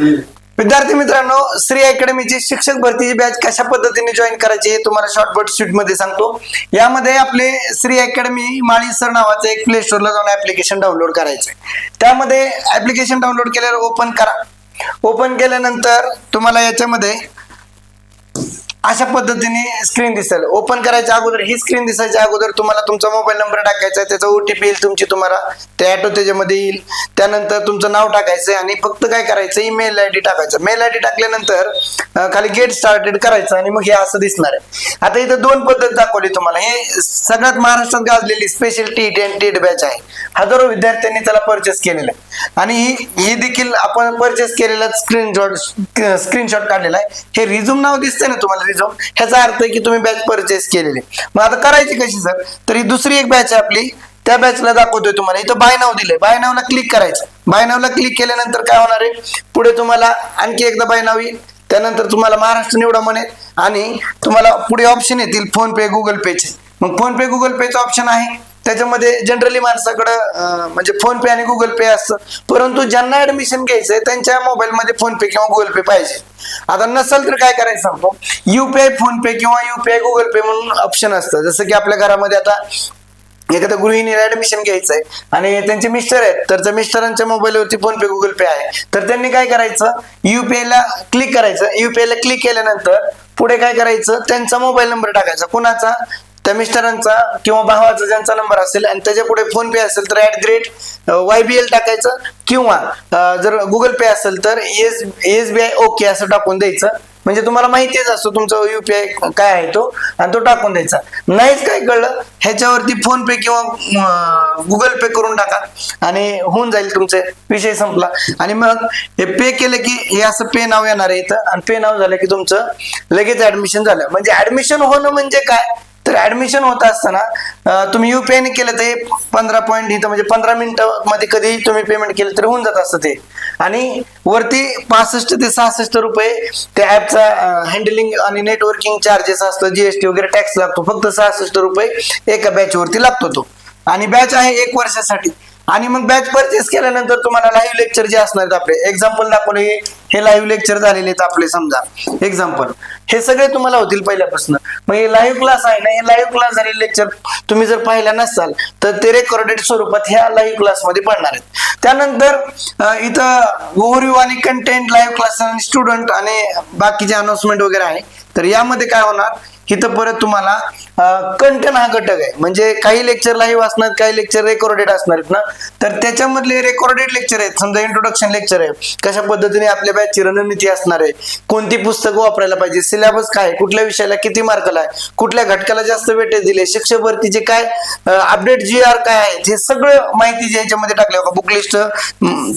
विद्यार्थी मित्रांनो श्री अकॅडमीची शिक्षक भरतीची बॅच कशा पद्धतीने जॉईन करायची हे तुम्हाला शॉर्टबट शीटमध्ये सांगतो. यामध्ये आपले श्री अकॅडमी माळी सर नावाचं एक प्ले स्टोरला जाऊन ऍप्लिकेशन डाउनलोड करायचं त्यामध्ये ऍप्लिकेशन डाउनलोड केल्यावर ओपन करा. ओपन केल्यानंतर तुम्हाला याच्यामध्ये अशा पद्धतीने स्क्रीन दिसेल. ओपन करायच्या अगोदर ही स्क्रीन दिसायच्या अगोदर तुम्हाला तुमचा मोबाईल नंबर टाकायचा आहे त्याचा ओटीपी येईल तुमची तुम्हाला. ते ॲटो त्याच्यामध्ये येईल. त्यानंतर तुमचं नाव टाकायचं आणि फक्त काय करायचं ईमेल आय डी टाकायचं. मेल आय डी टाकल्यानंतर खाली गेट स्टार्टेड करायचं आणि मग हे असं दिसणार आहे. आता इथं दोन पद्धत दाखवली तुम्हाला. हे सगळ्यात महाराष्ट्रात गाजलेली special T ten TET batch आहे. हजारो विद्यार्थ्यांनी त्याला परचेस केलेला आहे. आणि ही ही देखील आपण परचेस केलेला स्क्रीनशॉट स्क्रीनशॉट काढलेला आहे. हे रिझ्यूम नाव दिसतंय ना तुम्हाला? रिझ्यूम ह्याचा अर्थ आहे की तुम्ही बॅच परचेस केलेली. मग आता करायची कशी सर तर ही दुसरी एक बॅच आहे आपली. त्या बॅचला दाखवतोय तुम्हाला. इथं बाय नाव दिले बाय नावला क्लिक करायचं. बाय नावला क्लिक केल्यानंतर काय होणार आहे? पुढे तुम्हाला आणखी एकदा बाय नाव येईल. त्यानंतर तुम्हाला महाराष्ट्र निवडा म्हणेल आणि तुम्हाला पुढे ऑप्शन येतील फोन पे गुगल पेचे मग फोन पे गुगल पेचं ऑप्शन आहे. त्याच्यामध्ये जनरली माणसाकडं म्हणजे फोन पे आणि गुगल पे असतं. परंतु ज्यांना ऍडमिशन घ्यायचंय त्यांच्या मोबाईलमध्ये फोन पे किंवा गुगल पे पाहिजे. आता नसेल तर काय करायचं सांगतो? युपीआय फोन पे किंवा युपीआय गुगल पे म्हणून ऑप्शन असतं. जसं की आपल्या घरामध्ये आता एखाद्या गृहिणीला ऍडमिशन घ्यायचं आहे आणि त्यांचे मिस्टर आहेत तर त्या मिस्टरांच्या मोबाईलवरती फोन पे गुगल पे आहे. तर त्यांनी काय करायचं? युपीआय ला क्लिक करायचं. युपीआय ला क्लिक केल्यानंतर पुढे काय करायचं? त्यांचा मोबाईल नंबर टाकायचा. कुणाचा? त्या मिस्टरांचा किंवा भावाचा ज्यांचा नंबर असेल आणि त्याच्या पुढे फोन पे असेल तर at great Y B L टाकायचं किंवा जर गुगल पे असेल तर S S B I OK असं टाकून द्यायचं. म्हणजे तुम्हाला माहितीच असतो तुमचा युपीआय काय आहे तो आणि तो टाकून द्यायचा. नाहीच काय कळलं ह्याच्यावरती फोन पे किंवा गुगल पे करून टाका. आणि होऊन जाईल तुमचे विषय संपला. आणि मग हे पे केलं की हे असं पे नाव येणार आहे इथं. आणि पे नाव झालं की तुमचं लगेच ऍडमिशन झालं. म्हणजे ऍडमिशन होणं म्हणजे काय? तर ऍडमिशन होत असताना तुम्ही युपीआय ने केलं ते पंधरा पॉईंट इथं म्हणजे पंधरा मिनिटं मध्ये कधी तुम्ही पेमेंट केलं तरी होऊन जात असतं ते. आणि वरती पासष्ट ते सहासष्ट रुपये त्या ऍपचा हँडलिंग आणि नेटवर्किंग चार्जेस असतं जीएसटी वगैरे टॅक्स लागतो फक्त सहासष्ट रुपये एका बॅच वरती लागतो तो. आणि बॅच आहे एक वर्षासाठी. आणि मग बॅच परचेस केल्यानंतर तुम्हाला लाईव्ह लेक्चर जे असणार आहेत आपले एक्झाम्पल दाखवले हे लाईव्ह लेक्चर झालेले आहेत आपले समजा एक्झाम्पल हे सगळे तुम्हाला होतील पहिल्यापासून. मग हे लाईव्ह क्लास आहे ना हे लाईव्ह क्लास झाले लेक्चर तुम्ही जर पाहिला नसाल तर ते रेकॉर्डेड स्वरूपात ह्या लाईव्ह क्लासमध्ये पडणार आहेत. त्यानंतर इथं ओव्हरव्ह्यू आणि कंटेंट लाईव्ह क्लास आणि स्टुडंट आणि बाकीचे अनाउन्समेंट वगैरे आहे. तर यामध्ये काय होणार? इथं परत तुम्हाला कंटन हा घटक आहे. म्हणजे काही लेक्चर लाईव्ह असणार काही लेक्चर रेकॉर्डेड असणार आहेत ना. तर त्याच्यामधले रेकॉर्डेड लेक्चर आहेत. समजा इंट्रोडक्शन लेक्चर आहे. कशा पद्धतीने आपल्या बॅचची रणनीती असणार आहे? कोणती पुस्तकं वापरायला पाहिजे? सिलेबस काय कुठल्या विषयाला किती मार्कला आहे? कुठल्या घटकाला जास्त वेटेज दिले शिक्षक भरतीचे काय अपडेट जी आर काय आहे हे सगळं माहिती जे याच्यामध्ये टाकले बुक लिस्ट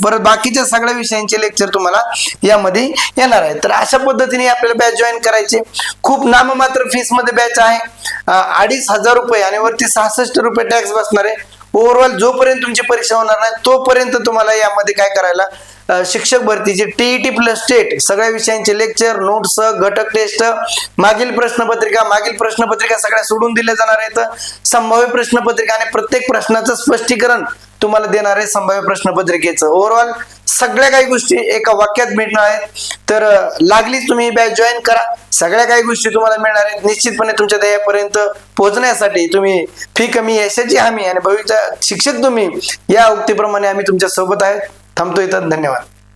परत बाकीच्या सगळ्या विषयांचे लेक्चर तुम्हाला यामध्ये येणार आहे तर अशा पद्धतीने आपल्याला बॅच जॉईन करायचे. खूप नाममात्र फीसमध्ये बॅच आहे. अडीच हजार रुपये आणि वरती सहासष्ट रुपये टॅक्स बसणार आहे. ओव्हरऑल जोपर्यंत तुमची परीक्षा होणार नाही तोपर्यंत तुम्हाला यामध्ये काय करायला शिक्षक भरतीची टीईटी प्लस टेट सगळ्या विषयांचे लेक्चर नोट्स घटक टेस्ट मागील प्रश्नपत्रिका मागील प्रश्नपत्रिका सगळ्या सोडून दिल्या जाणार आहेत. संभाव्य प्रश्नपत्रिका आणि प्रत्येक प्रश्नाचं स्पष्टीकरण तुम्हाला देणार आहे संभाव्य प्रश्नपत्रिकेचं. ओव्हरऑल सगळ्या काही गोष्टी एका वाक्यात मिळणार आहेत. तर लागलीच तुम्ही बॅच जॉईन करा. सगळ्या काही गोष्टी तुम्हाला मिळणार आहेत. निश्चितपणे तुमच्या ध्येयापर्यंत पोहोचण्यासाठी तुम्ही फी कमी यशाची हमी आणि भविष्य शिक्षक तुम्ही या उक्तीप्रमाणे आम्ही तुमच्यासोबत आहेत. थांबतो इथं धन्यवाद.